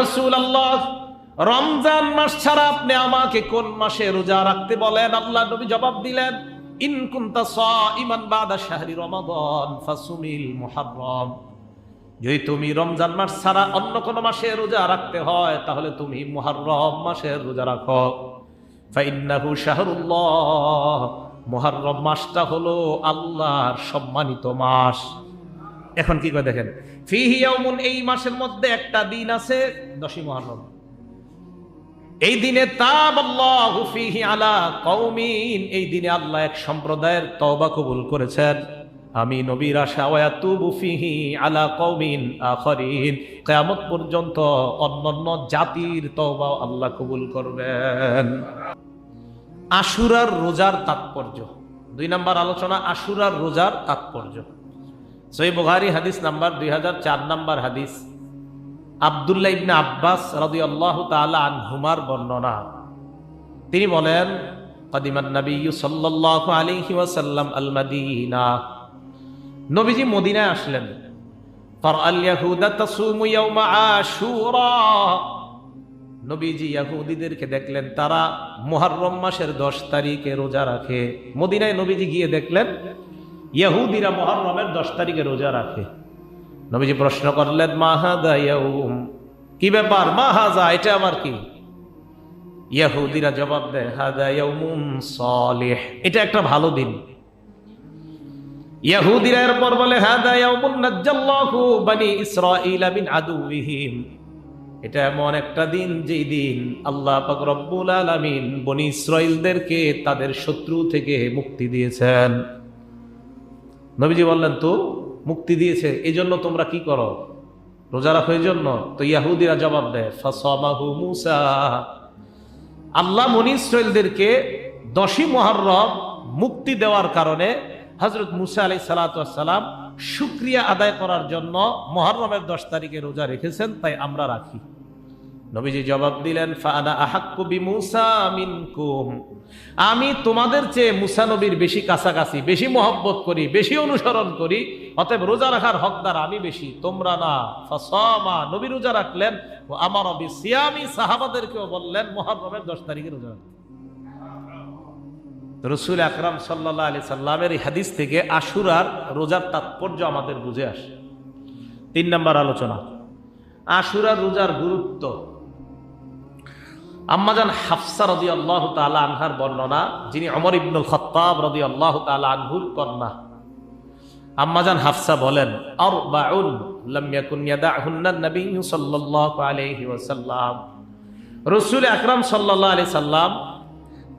রাসূলুল্লাহ, রমজান মাস ছাড়া আপনি আমাকে কোন মাসে রোজা রাখতে বলেন? আল্লাহ নবী জবাব দিলেন বাদা শাহরি মুহাররম। যদি তুমি রমজান মাস ছাড়া অন্য কোন মাসে রোজা রাখতে হয়, তাহলে তুমি মুহাররম মাসের রোজা রাখো। ফাইন্নাহু শাহরুল্লাহ মাসটা হলো আল্লাহর সম্মানিত মাস। এখন কি করে দেখেন? ফিহি ইয়াউমুন, এই মাসের মধ্যে একটা দিন আছে, দশই মুহররম। এই দিনে তাব আল্লাহু ফিহি আলা কওমিন, এই দিনে আল্লাহ এক সম্প্রদায়ের তওবা কবুল করেছেন। আমি নবীর আশা ওয়াতুবু ফিহি আলা কওমিন আখরিন। কিয়ামত পর্যন্ত অন্যান্য জাতির তওবা আল্লাহ কবুল করবেন। আশুরার রোজার তাৎপর্য। দুই নাম্বার আলোচনা, আশুরার রোজার তাৎপর্য। সই বুখারি হাদিস নাম্বার দুই হাজার চার নাম্বার হাদিস। আবদুল্লাহ ইবনে আব্বাস রাদি আল্লাহ তালা আনহুমার বর্ণনা। তিনি বলেন, কদিমান নবী সাল্লাল্লাহু আলাইহি ওয়াসাল্লাম আল নবীজি মদিনায় আসলেন। নবীজি ইয়াহুদিদেরকে দেখলেন, তারা মুহররম মাসের দশ তারিখে রোজা রাখে। মদিনায় নবীজি গিয়ে দেখলেন ইয়াহুদিরা মুহররমের দশ তারিখে রোজা রাখে। নবীজি প্রশ্ন করলেন মাহাদা ইয়াউম? কি ব্যাপার? মাহাজা এটা আমার কি? ইয়াহুদিরা জবাব দেয়, হাদা ইয়াউমুন সালিহ। এটা একটা ভালো দিন। ইয়াহুদিরা এরপর বলে, হাদা ইয়াউমুন নাজ্জাল্লাহু বানি ইসরাঈলা মিন আদুবিহিম এটা এমন একটা দিন, যেই দিন আল্লাহ পাক রব্বুল আলামিন বনি ইসরাইলদেরকে তাদের শত্রু থেকে মুক্তি দিয়েছেন। নবীজি বললেন, তো মুক্তি দিয়েছে এই জন্য তোমরা কি করো? রোজা রাখো এই জন্য তো ইয়াহুদিরা জবাব দেয় মুসা। আল্লাহ বনি ইসরাইলদেরকে দশই মহরম মুক্তি দেওয়ার কারণে হজরত মুসা আলাই সালাতাম শুক্রিয়া আদায় করার জন্য মহরমের দশ তারিখে রোজা রেখেছেন, তাই আমরা রাখি। নবীজি জবাব দিলেন ফানা আহাক্কু বিমুসা মিনকুম। আমি তোমাদের চেয়ে মুসা নবীর বেশি কাছাকাছি, বেশি মহব্বত করি, বেশি অনুসরণ করি, অতএব রোজা রাখার হকদার আমি বেশি, তোমরা না। ফাসমা, নবী রোজা রাখলেন, ও আমার অবি সিয়ামি সাহাবাদেরকেও বললেন মহরমের দশ তারিখে রোজা রসুল আকরাম সাল্লাহ আলি সাল্লামের এই হাদিস থেকে আশুরার রোজার তাৎপর্য আমাদের বুঝে আসে। তিন নম্বর আলোচনা। আশুরার রোজার গুরুত্ব। আম্মাজান হাফসা রদি আল্লাহ তালা আনহার বর্ণনা, যিনি অমর ইবনুল খত্তাব রদি আল্লাহ তালা আনহুর কন্যা। আম্মাজান হাফসা বলেন আর বাউন রাসূল আকরাম সাল্লাল্লাহু আলাইহি সাল্লাম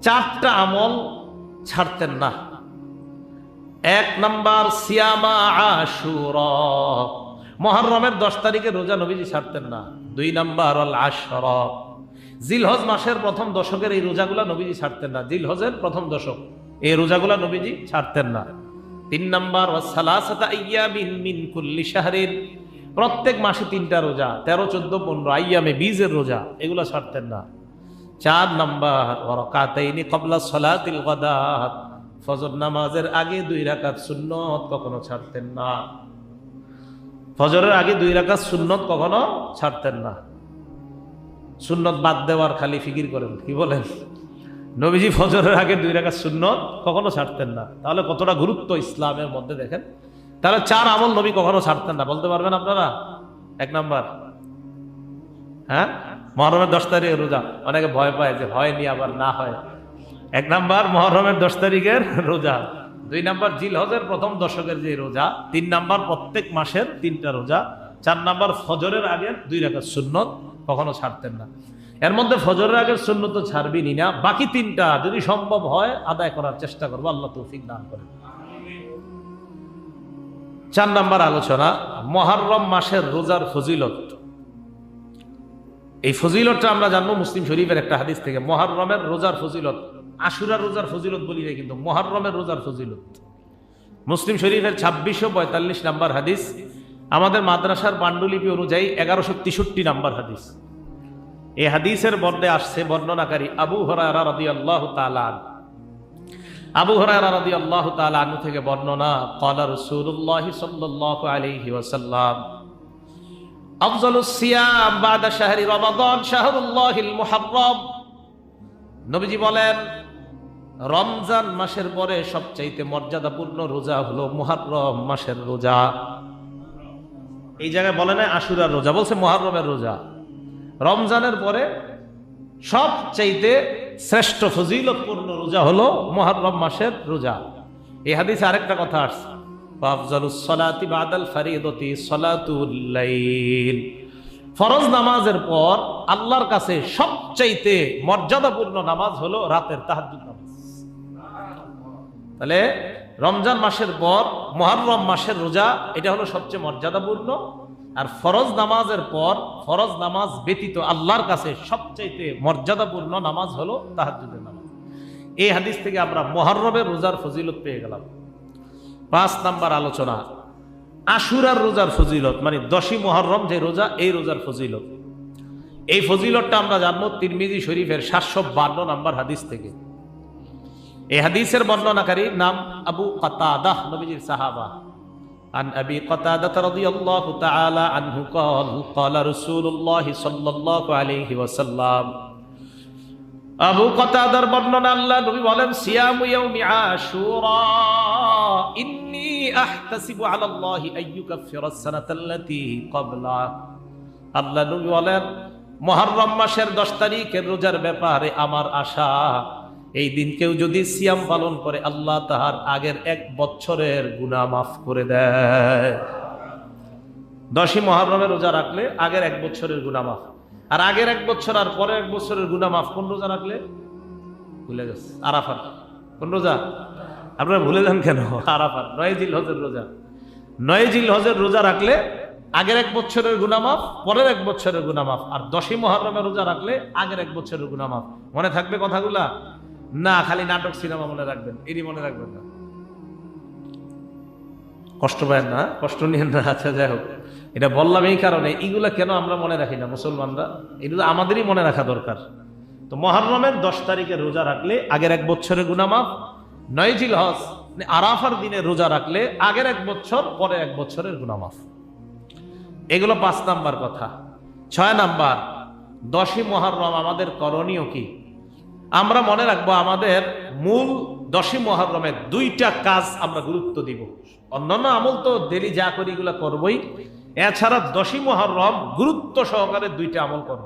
চারটা আমল ছাড়তেন না। এক নাম্বার, সিয়ামা আশুরা। মহরমের দশ তারিখে রোজা নবীজি ছাড়তেন না। দুই নাম্বার অল আশর। জিলহজ মাসের প্রথম দশকের এই রোজাগুলা নবীজি ছাড়তেন না। জিলহজের প্রথম দশক। এই রোজাগুলা নবীজি ছাড়তেন না। তিন নাম্বার শাহরিন। প্রত্যেক মাসে তিনটা রোজা, তেরো, চোদ্দ, পনেরো, আইয়ামে বীজের রোজা, এগুলো ছাড়তেন না। চার নাম্বার কবলা সলাতিল গদাত ফজর নামাজের আগে দুই রাকাত সুন্নত কখনো ছাড়তেন না। ফজরের আগে দুই রাকাত সুন্নত কখনো ছাড়তেন না। সুন্নত বাদ দেওয়ার খালি ফিকির করেন, কি বলেন? নবীজি ফজরের আগে দুই রাকাত সুন্নত কখনো ছাড়তেন না। তাহলে কতটা গুরুত্ব ইসলামের মধ্যে দেখেন? তাহলে চার আমল নবী কখনো ছাড়তেন না, বলতে পারবেন আপনারা? এক নাম্বার। হ্যাঁ? মহরমের দশ তারিখের রোজা। অনেকে ভয় পায় যে ভয় নিয়ে আবার না হয়। এক নাম্বার, মহরমের দশ তারিখের রোজা। দুই নাম্বার জিল হজের প্রথম দশকের যে রোজা, তিন নাম্বার, প্রত্যেক মাসের তিনটা রোজা। চার নাম্বার ফজরের আগের দুই রেখার সুন্নত কখনো ছাড়তেন না। এর মধ্যে ফজরের আগের সুন্নত ছাড়বিনি না। বাকি তিনটা যদি সম্ভব হয় আদায় করার চেষ্টা করব, আল্লাহ তৌফিক দান করেন। চার নাম্বার আলোচনা, মহারম মাসের রোজার ফজিলত। এই ফজিলতটা আমরা জানব মুসলিম শরীফের একটা হাদিস থেকে। মহারমের রোজার ফজিলত, আশুরার রোজার ফজিলত বলি কিন্তু মহারমের রোজার ফজিলত। মুসলিম শরীফের ছাব্বিশশো পঁয়তাল্লিশ নাম্বার হাদিস আমাদের মাদ্রাসার পাণ্ডুলিপি অনুযায়ী এগারোশো তেষট্টি নাম্বার হাদিস। এই হাদিসের বর্ণে আসছে বর্ণনাকারী আবু হরারা রদি আল্লাহ তালান আবু হরারা রদি আল্লাহ তালানু থেকে বর্ণনা কলা রসুল্লাহ সাল্লাহ আলহি ওয়াসাল্লাম, আফজালুস সিয়াম বাদা শাহরি রমাদান শাহরুল্লাহিল মুহাররম। নবীজি বলেন, রমজান মাসের পরে সবচাইতে মর্যাদাপূর্ণ রোজা হলো মুহাররম মাসের রোজা। এই জায়গায় বলে না আশুরার রোজা, বলছে মুহাররমের রোজা। রমজানের পরে সবচাইতে শ্রেষ্ঠ ফজিলতপূর্ণ রোজা হলো মুহাররম মাসের রোজা। এই হাদিসে আরেকটা কথা আসছে। ফরজ নামাজের পর আল্লাহর কাছে সবচাইতে মর্যাদাপূর্ণ নামাজ হলো রাতের তাহাজ্জুদ নামাজ। তাহলে রমজান মাসের পর, মহরম মাসের রোজা, এটা হলো সবচেয়ে মর্যাদাপূর্ণ। আর ফরজ নামাজের পর, ফরজ নামাজ ব্যতীত আল্লাহর কাছে সবচাইতে মর্যাদাপূর্ণ নামাজ হলো তাহাজ্জুদের নামাজ। এই হাদিস থেকে আমরা মহরমের রোজার ফজিলত পেয়ে গেলাম। পাঁচ নাম্বার আলোচনা, আশুরার রোজার ফজিলত মানে দশই মহরম যে রোজা, এই রোজার ফজিলত। এই ফজিলতটা আমরা জানব তিরমিজি শরীফের সাতশো বান্ন নাম্বার হাদিস থেকে। এই হাদিসের বর্ণনাকারী নাম আবু কাতাদাহ নবীজির সাহাবা عن أبي قتادة رضي الله تعالى عنه قال قال رسول الله صلى الله عليه وسلم আবু কতাদার বর্ণনা আল্লাহ নবী বলেন সিয়ামু ইয়াউমি আশুরা ইন্নী আহতাসিবু আলা আল্লাহি আইয়ুকাফিরা সানাতাল্লাতী ক্বাবলা আল্লাহ নবী বলেন মুহররম মাসের 10 তারিখের রোজার ব্যাপারে আমার আশা এই দিন কেউ যদি সিয়াম পালন করে, আল্লাহ তাহার আগের এক বছরের গুনাহ মাফ করে দেয়। দশই মহরমের রোজা রাখলে আগের এক বছরের গুনাহ মাফ। আর আগের এক বছর আর পরের এক বছরের গুনাহ মাফ কোন রোজা রাখলে? ভুলে গেছে আরাফার কোন রোজা? আপনারা ভুলে যান কেন? আরাফার নয় জিল হজের রোজা। নয় জিল হজের রোজা রাখলে আগের এক বছরের গুনাহ মাফ, পরের এক বছরের গুনাহ মাফ। আর দশই মহরমের রোজা রাখলে আগের এক বছরের গুনাহ মাফ। মনে থাকবে কথাগুলা? না, খালি নাটক সিনেমা মনে রাখবেন, এরই মনে রাখবেন না। কষ্ট পায় না, কষ্ট নিয়ে না আচ্ছা যাই হোক। এটা বললাম এই কারণে এইগুলা কেন আমরা মনে রাখি না, মুসলমানরা? এগুলো আমাদেরই মনে রাখা দরকার। তো মহরমের দশ তারিখে রোজা রাখলে আগের এক বছরের গুনামাফ নয় জিল হজ মানে আরাফার দিনে রোজা রাখলে আগের এক বছর, পরে এক বছরের গুনামাফ এগুলো পাঁচ নাম্বার কথা। ছয় নাম্বার, দশই মহরম আমাদের করণীয় কি? আমরা মনে রাখব আমাদের মূল দশই মহরমের দুইটা কাজ আমরা গুরুত্ব দিব। অন্যান্য আমল তো দেরি যা করি এগুলো করবই। এছাড়া দশই মহরম গুরুত্ব সহকারে দুইটা আমল করব।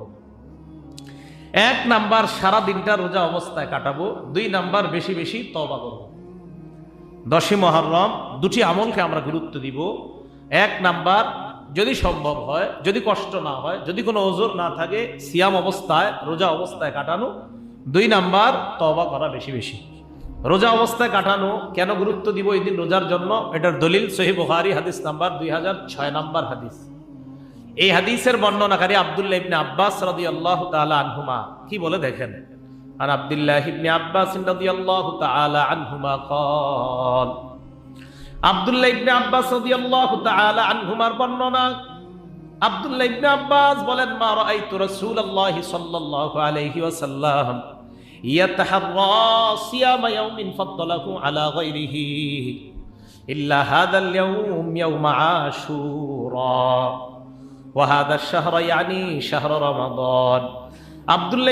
এক নাম্বার সারা দিনটা রোজা অবস্থায় কাটাবো, দুই নাম্বার বেশি বেশি তবা করব। দশই মহরম দুটি আমলকে আমরা গুরুত্ব দিব। এক নাম্বার যদি সম্ভব হয়, যদি কষ্ট না হয়, যদি কোনো ওজোর না থাকে, সিয়াম অবস্থায়, রোজা অবস্থায় কাটানো। দুই নাম্বার তবা করা বেশি বেশি। রোজা অবস্থায় কাটানো, কেন গুরুত্ব দিব এই দিন রোজার জন্য? এটার দলিল সহি বুহারি হাদিস নাম্বার দুই হাজার ছয় নাম্বার হাদিস। এই হাদিসের বর্ণনাকারী আবদুল্লাহ ইবনে আব্বাস রাদি আল্লাহ তালা আনহুমা। কি বলে দেখেন? আর আবদুল্লাহ ইবনে আব্বাস রাদি আল্লাহ তালা আনহুমা কল। আবদুল্লাহ ইবনে আব্বাস রাদি আল্লাহ তালা আনহুমার বর্ণনা। আবদুল্লাহ ইবনে আব্বাস বলেন, মা রাআইতু রাসূলুল্লাহি সাল্লাল্লাহু আলাইহি ওয়াসাল্লাম।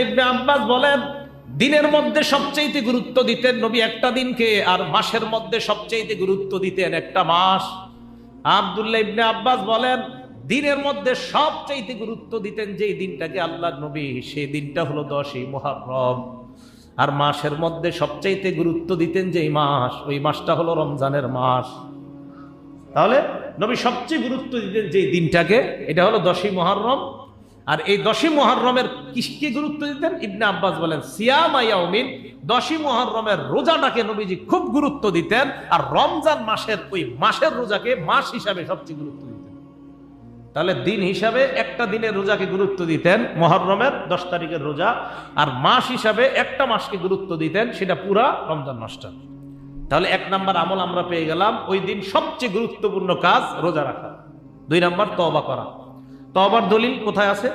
ইবনে আব্বাস বলেন, দিনের মধ্যে সবচেয়ে গুরুত্ব দিতেন নবী একটা দিনকে, আর মাসের মধ্যে সবচেয়ে গুরুত্ব দিতেন একটা মাস। আব্দুল্লাহ ইবনে আব্বাস বলেন, দিনের মধ্যে সবচেয়ে গুরুত্ব দিতেন যে দিনটাকে আল্লাহ নবী, সেই দিনটা হলো দশই মুহররম। আর মাসের মধ্যে সবচাইতে গুরুত্ব দিতেন যে মাস, ওই মাসটা হলো রমজানের মাস। তাহলে নবী সবচেয়ে গুরুত্ব দিতেন যে দিনটাকে, এটা হলো দশই মহরম আর এই দশই মহরমের কিসকে গুরুত্ব দিতেন? ইবনে আব্বাস বলেন সিয়ামাইয়াউমিন দশই মহরমের রোজাটাকে নবীজি খুব গুরুত্ব দিতেন। আর রমজান মাসের ওই মাসের রোজাকে মাস হিসাবে সবচেয়ে গুরুত্ব তাহলে দিন হিসাবে একটা দিনের রোজাকে গুরুত্ব দিতেন, মহরমের দশ তারিখের রোজা, আর মাস হিসাবে একটা মাসকে গুরুত্ব দিতেন, সেটা পুরা রমজান মাসটা তাহলে এক নাম্বার আমল আমরা পেয়ে গেলাম, ওই দিন সবচেয়ে গুরুত্বপূর্ণ কাজ রোজা রাখা। দুই নাম্বার তবা করা। তবার দলিল কোথায় আছে?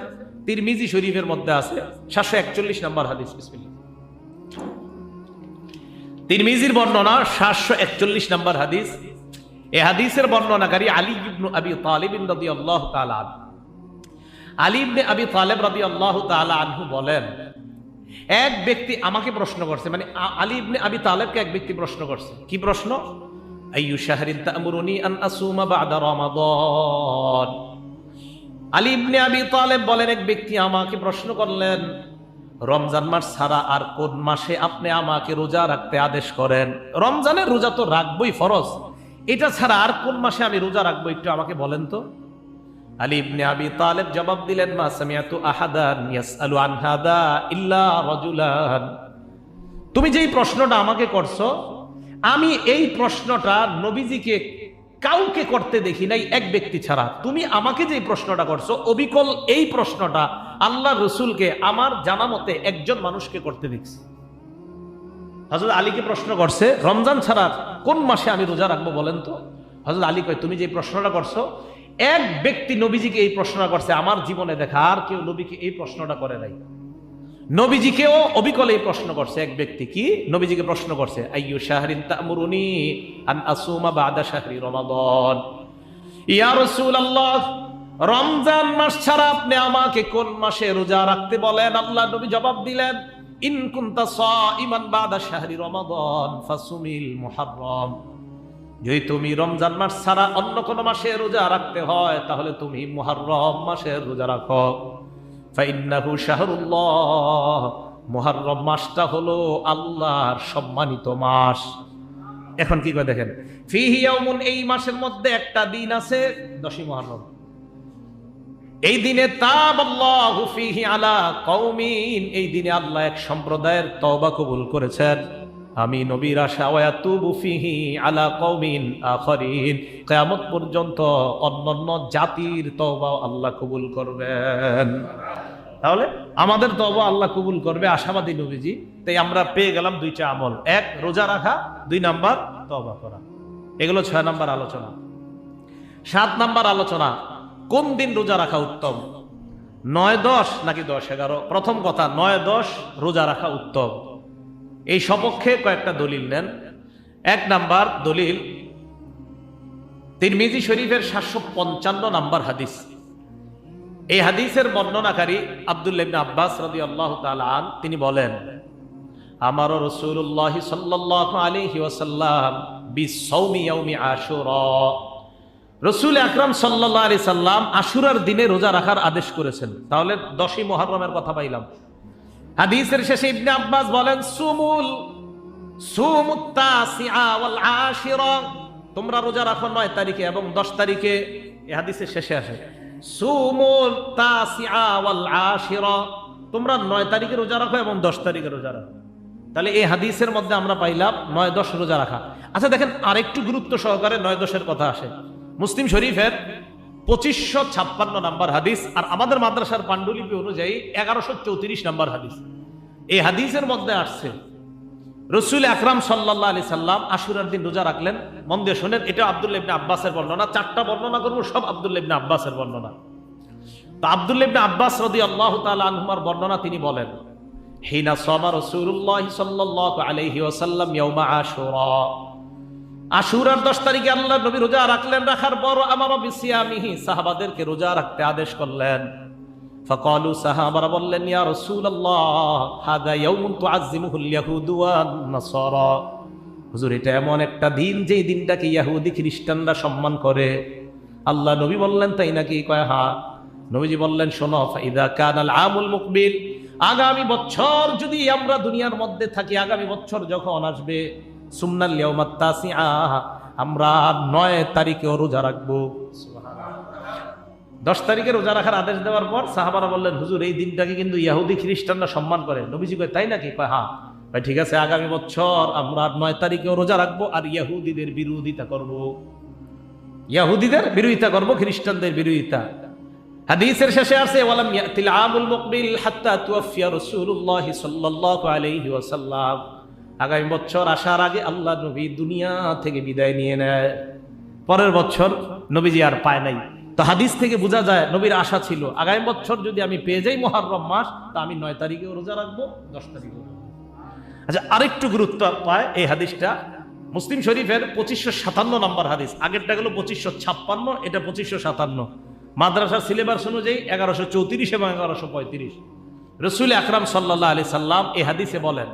তিরমিজি শরীফের মধ্যে আছে, সাতশো একচল্লিশ নাম্বার হাদিস, বিসমিল্লাহ। তিরমিজির বর্ণনা সাতশো একচল্লিশ নাম্বার হাদিস এ হাদিসের বর্ণনাকারী আলী ইবনু আবি তালিব রাদিয়াল্লাহু তাআলা আনহু। আলী ইবনে আবি তালেব রাদি আল্লাহ আনহু বলেন, এক ব্যক্তি আমাকে প্রশ্ন করছে মানে আলী ইবনে আবি তালেবকে এক ব্যক্তি প্রশ্ন করছে। কি প্রশ্ন? আইয়ু শাহরিন তা'মুরুনি আন আসুমা বা'দা রমাদান। আলী ইবনে আবি তালেব বলেন, এক ব্যক্তি আমাকে প্রশ্ন করলেন, রমজান মাস ছাড়া আর কোন মাসে আপনি আমাকে রোজা রাখতে আদেশ করেন? রমজানের রোজা তো রাখবই ফরজ। এটা ছাড়া আর কোন মাসে আমি রোজা রাখব একটু আমাকে বলেন তো? আলী ইবনে আবি তালেব জবাব দিলেন, মা সামিয়াতু আহাদান ইয়াসআলু আন হাদা ইল্লা রাজুলান। তুমি যেই প্রশ্নটা আমাকে করছ, আমি এই প্রশ্নটা নবীজিকে কাউকে করতে দেখি নাই, এক ব্যক্তি ছাড়া। তুমি আমাকে যে প্রশ্নটা করছ, অবিকল এই প্রশ্নটা আল্লাহ রসুলকে আমার জানা মতে একজন মানুষকে করতে দেখছি। হজরত আলীকে প্রশ্ন করছে, রমজান ছাড়া কোন মাসে আমি রোজা রাখব বলেন তো? হজরত আলী কয়, তুমি যে প্রশ্নটা করছ, এক ব্যক্তি নবীজিকে এই প্রশ্নটা করছে, আমার জীবনে দেখা আর কেউ নবীকে এই প্রশ্নটা করে নাই। নবীজিকেও অবিকল এই প্রশ্ন করছে এক ব্যক্তি, কি? নবীজিকে প্রশ্ন করছে, আইয়ু শাহরিন তা'মুরুনি আন আসুমা শাহরি রমাদান। ইয়া রাসূলুল্লাহ, রমজান মাস ছাড়া আপনি আমাকে কোন মাসে রোজা রাখতে বলেন? আল্লাহ নবী জবাব দিলেন ইন কুনতা সাইমান বাদা শাহরি রমাদান ফাসুমিল মুহাররম। যদি তুমি রমজান মাস ছাড়া অন্য কোন মাসে রোজা রাখতে হয়, তাহলে তুমি মুহাররম মাসের রোজা রাখো। ফাইন্নাহু শাহরুল্লাহ। মুহাররম মাসটা হলো আল্লাহর সম্মানিত মাস। এখন কি করে দেখেন? ফিহি ইয়াউমুন, এই মাসের মধ্যে একটা দিন আছে দশই মুহররম। এই দিনে তাবাল্লাহু ফিহি আলা কওমিন, এই দিনে আল্লাহ এক সম্প্রদায়ের তওবা কবুল করেছেন। আমি নবীর আশা ওয়াতুবু ফিহি আলা কওমিন আখরিন। কিয়ামত পর্যন্ত অন্যান্য জাতির তওবা আল্লাহ কবুল করবেন। তাহলে আমাদের তওবা আল্লাহ কবুল করবে আশাবাদী নবীজি। তাই আমরা পেয়ে গেলাম দুইটা আমল। এক, রোজা রাখা, দুই নাম্বার তওবা করা। এগুলো ছয় নাম্বার আলোচনা। সাত নাম্বার আলোচনা কোন দিন রোজা রাখা উত্তম? নয় দশ নাকি দশ এগারো? প্রথম কথা, নয় দশ রোজা রাখা উত্তম। এই সপক্ষে কয়েকটা দলিল নেন। এক নাম্বার দলিল, তিরমিজি শরীফের সাতশো পঞ্চান্ন নাম্বার হাদিস। এই হাদিসের বর্ণনাকারী আব্দুল্লাহ আব্বাস রাদি আল্লাহ আন, তিনি বলেন, আমারও রসুল্লাহ সাল্লাহ আলাইহি ওয়াসাল্লাম বিসৌমি আশুরা। রসুল আকরাম সাল্লাহ আলি সাল্লাম আশুরার দিনে রোজা রাখার আদেশ করেছেন। তাহলে দশই মহরমের কথা পাইলাম। হাদিসের শেষে ইবনে আব্বাস বলেন, সুমুল তোমরা রোজা রাখো নয় তারিখে এবং দশ তারিখে এই হাদিসের শেষে আসে। সুমুল তোমরা নয় তারিখে রোজা রাখো এবং দশ তারিখে রোজা রাখো। তাহলে এই হাদিসের মধ্যে আমরা পাইলাম নয় দশ রোজা রাখা। আচ্ছা দেখেন, আরেকটু গুরুত্ব সহকারে নয় দশের কথা আসে। মুসলিম শরীফের পঁচিশশো ছাপ্পান্ন নাম্বার হাদিস আর আমাদের মাদ্রাসার পাণ্ডুলিপি অনুযায়ী এগারোশো চৌত্রিশ নাম্বার হাদিস। এই হাদিসের মধ্যে আসছে, রসুল আকরাম সাল্লাহ আলি সাল্লাম আশুরার দিন রোজা রাখলেন। মন দিয়ে শোনেন, এটা আবদুল্লাহ ইবনে আব্বাসের বর্ণনা। চারটা বর্ণনা করব, সব আবদুল্লাহ ইবনে আব্বাসের বর্ণনা। তো আবদুল্লাহ ইবনে আব্বাস রদি আল্লাহ তাআলা আনহুমার বর্ণনা তিনি বলেন, হিনা সামা রসুল্লাহ সাল্লাল্লাহু আলাইহি ওয়াসাল্লাম ইয়াউমা আশুরা। আশুরার দশ তারিখে আল্লাহ নবী রোজা রাখলেন, রাখার পর আমার বিসিয়ামিহি সাহাবাদেরকে রোজা রাখতে আদেশ করলেন। সাহাবারা বললেন, ইয়া ইয়াহুদু হুজুর, এটা এমন একটা দিন, যেই ইহুদি খ্রিস্টানরা সম্মান করে। আল্লাহ নবী বললেন, তাই নাকি? কয়, হা। নবীজি বললেন, শোনো আমুল আগামী বছর যদি আমরা দুনিয়ার মধ্যে থাকি, আগামী বছর যখন আসবে সুমনাল ইয়াউমাত তাসিআ, আমরা নয় তারিখেও রোজা রাখব। দশ তারিখে রোজা রাখার আদেশ দেওয়ার পর সাহাবারা বললেন, হুজুর, এই দিনটাকে কিন্তু ইয়াহুদি খ্রিস্টানরা সম্মান করে। নবীজি কয়, তাই নাকি? কয় হ্যাঁ। ভাই, ঠিক আছে, আগামী বছর আমরা নয় তারিখেও রোজা রাখব আর ইয়াহুদিদের বিরোধিতা করব। ইয়াহুদিদের বিরোধিতা করব, খ্রিস্টানদের বিরোধিতা। হাদিসের শেষে আছে ওয়ালাম ইয়াতিল আমুল মুকবিল হাত্তা তুওয়াফিয়া রাসূলুল্লাহ সাল্লাল্লাহু আলাইহি ওয়াসাল্লাম। আগামী বছর আসার আগে আল্লাহ নবী দুনিয়া থেকে বিদায় নিয়ে নেয়। পরের বছর নবীজি আর পায় নাই। তো হাদিস থেকে বোঝা যায়, নবীর আশা ছিল, আগামী বছর যদি আমি পেয়ে যাই মহারম মাস, তা আমি নয় তারিখেও রোজা রাখব, দশ তারিখেও। আচ্ছা আরেকটু গুরুত্ব পায় এই হাদিসটা। মুসলিম শরীফের পঁচিশশো সাতান্ন নম্বর হাদিস। আগেরটা গেল পঁচিশশো ছাপ্পান্ন, এটা পঁচিশশো সাতান্ন। মাদ্রাসার সিলেবাস অনুযায়ী এগারোশো চৌত্রিশ এবং এগারোশো পঁয়ত্রিশ। রসুল আকরাম সাল্লাহ আলি সাল্লাম এ হাদিসে বলেন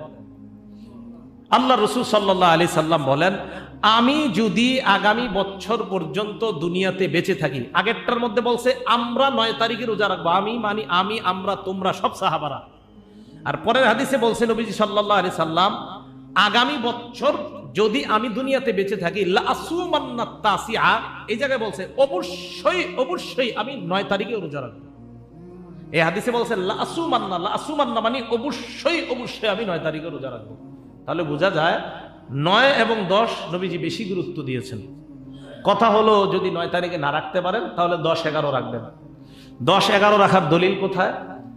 আল্লাহ রসুল সাল্লাহ আলি সাল্লাম বলেন, আমি যদি আগামী বছর পর্যন্ত দুনিয়াতে বেঁচে থাকি, আগেরটার মধ্যে বলছে, আমরা নয় তারিখে রোজা রাখব। আমি মানি, আমি, আমরা, তোমরা সব সাহাবারা। আর পরের হাদিসে বলছে নবীজি সাল্লাহ আলি সাল্লাম, আগামী বছর যদি আমি দুনিয়াতে বেঁচে থাকি তাসিআ। এই জায়গায় বলছে, অবশ্যই অবশ্যই আমি নয় তারিখে রোজা রাখব। এই হাদিসে বলছে লাসুমান্না লাসুমান্না মানে অবশ্যই অবশ্যই আমি নয় তারিখে রোজা রাখব। তাহলে বোঝা যায় নয় এবং দশ নবীজি বেশি গুরুত্ব দিয়েছেন। কথা হলো, যদি নয় তারিখে না রাখতে পারেন, তাহলে দশ এগারো রাখবেন। দশ এগারো রাখার দলিল কোথায়?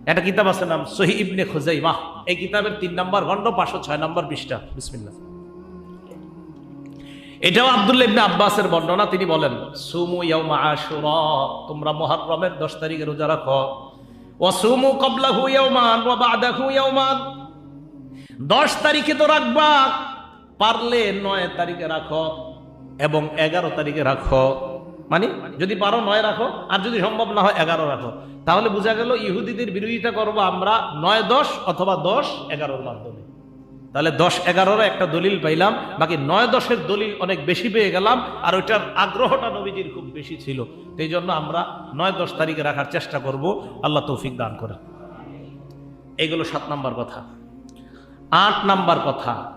একটা কিতাব আছে নাম সহি ইবনে খুজাইমা। এই কিতাবের তিন নম্বর খণ্ড পাঁচশো ছয় নম্বর পৃষ্ঠা। বিসমিল্লাহ। এটাও আব্দুল্লাহ ইবনে আব্বাসের বর্ণনা। তিনি বলেন, সুমু ইয়াউমা আশুরা তোমরা মুহররমের 10 তারিখে রোজা রাখো। ওয়া সুমু বা'দাহু ইয়াউমান 10 তারিখে তো রাখবা। পারলে নয় তারিখে রাখো এবং 11 তারিখে রাখো। মানে যদি পারো নয় রাখো, আর যদি সম্ভব না হয় এগারো রাখো। তাহলে বোঝা গেল ইহুদিদের বিরোধিতা করব আমরা নয়, দশ অথবা দশ, এগারোর মাধ্যমে। তাহলে দশ এগারোর একটা দলিল পাইলাম, বাকি নয়, দশের দলিল অনেক বেশি পেয়ে গেলাম, আর ওইটার আগ্রহটা নবীজির খুব বেশি ছিল। সেই জন্য আমরা নয়, দশ তারিখে রাখার চেষ্টা করব। আল্লাহ তৌফিক দান করে এগুলো সাত নাম্বার কথা। আট নাম্বার কথা,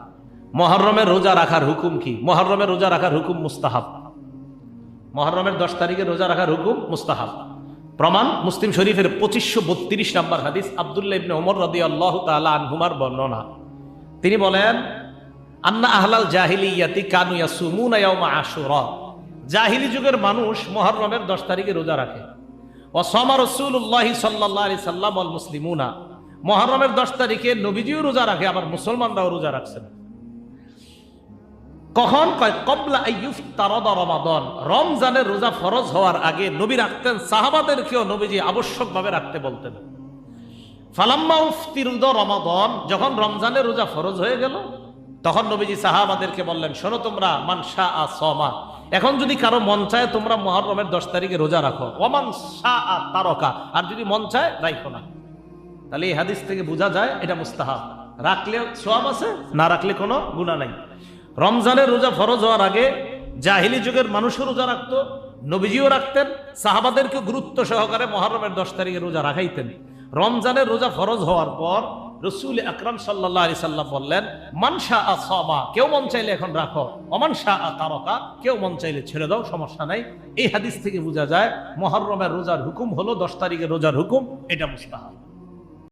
মহরমের রোজা রাখার হুকুম কি? মহরমের রোজা রাখার হুকুম মুস্তাহাব। মহরমের দশ তারিখে রোজা রাখার হুকুম মুস্তাহাব। প্রমাণ, মুসলিম শরীফের পঁচিশশো বত্রিশ নম্বর হাদিস আবদুল্লাহ ইবনে ওমর রদি আল্লাহ তালা আনহুমার বর্ণনা। তিনি বলেন, আন্না আহলাল জাহিলিয়াতি কানু ইয়াসুমুনা ইয়াউমা আশুরা। জাহিলি যুগের মানুষ মহরমের দশ তারিখে রোজা রাখে। ও সমা রসুল্লাহ সাল্লাহ সাল্লাম আল মুসলিমুনা। মহরমের দশ তারিখে নবীজিও রোজা রাখে, আবার মুসলমানরাও রোজা রাখছেন কখন? কয়, কবলা রমাদন। রমজানের রোজা ফরজ হওয়ার আগে নবী রাখতেন, সাহাবাদেরকেও নবীজি আবশ্যকভাবে রাখতে বলতেন। ফালাম্মা উফতিরুদ রমাদন, যখন রমজানের রোজা ফরজ হয়ে গেল, তখন নবীজি সাহাবাদেরকে বললেন, শোনো তোমরা মানসা আ সমা এখন যদি কারও মন চায়, তোমরা মহরমের দশ তারিখে রোজা রাখো। ওমান আ তারকা। আর যদি মন চায় রাখো না। তাহলে এই হাদিস থেকে বোঝা যায় এটা মুস্তাহাব। রাখলে সোয়াব আছে, না রাখলে কোনো গুণা নাই। রমজানের রোজা ফরজ হওয়ার আগে জাহিলি যুগের মানুষও রোজা রাখতো, নবীজিও রাখতেন সাহাবাদেরকে গুরুত্ব সহকারে মহরমের দশ তারিখে রোজা রাখাইতেন। রমজানের রোজা ফরজ হওয়ার পর রসুল আকরাম সাল্লাহ আলি সাল্লাম বললেন মানসা আসমা কেউ মন চাইলে এখন রাখো। অমানসা আ তারকা, কেউ মন চাইলে ছেড়ে দাও, সমস্যা নাই। এই হাদিস থেকে বোঝা যায় মহরমের রোজার হুকুম হলো দশ তারিখের রোজার হুকুম, এটা মুস্তাহাব।